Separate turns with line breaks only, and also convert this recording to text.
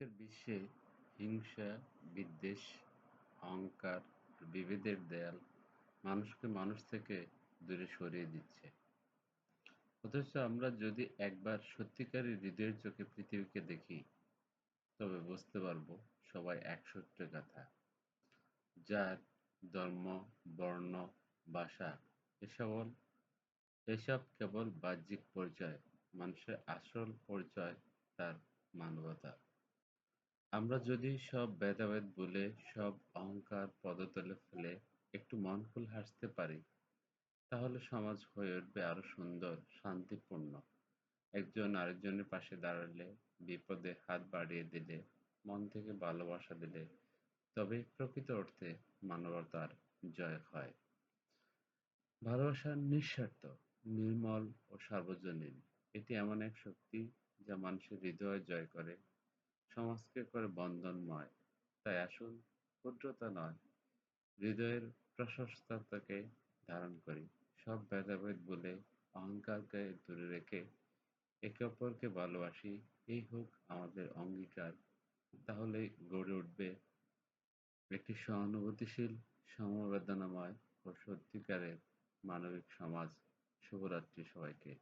আজকের বিশ্বে হিংসা, বিদ্বেষ, অহংকার আর বিভেদের দেয়াল মানুষকে মানুষ থেকে দূরে সরিয়ে দিচ্ছে। অথচ আমরা যদি একবার সত্যিকারের হৃদয়ের চোখে পৃথিবীকে দেখি, তবে বুঝতে পারব সবাই এক সূত্রে গাঁথা। যার ধর্ম, বর্ণ, ভাষা এসবল এসব কেবল বাহ্যিক পরিচয়, মানুষের আসল পরিচয় তার মানবতা। আমরা যদি সব ভেদাভেদ ভুলে, সব অহংকার পদতলে ফেলে একটু মন খুলে হাসতে পারি, তাহলে সমাজ হয়ে উঠবে আরও সুন্দর, শান্তিপূর্ণ। একজন আরেকজনের পাশে দাঁড়ালে, বিপদে হাত বাড়িয়ে দিলে, মন থেকে ভালোবাসা দিলে, তবেই প্রকৃত অর্থে মানবতার জয় হয়। ভালোবাসা নিঃস্বার্থ, নির্মল ও সার্বজনীন। এটি এমন এক শক্তি যা মানুষের হৃদয় জয় করে, সমাজকে করে বন্ধনময়। তাই আসুন ক্ষুদ্রতা নয়, হৃদয়ের প্রশস্ততাকে ধারণ করি। সব ভেদাভেদ বলে অহংকারকে দূরে রেখে একে অপরকে ভালোবাসি। এই হোক আমাদের অঙ্গীকার। তাহলেই গড়ে উঠবে একটি সহানুভূতিশীল, সমবেদনাময় ও সত্যিকারের মানবিক সমাজ। শুভরাত্রি সবাইকে।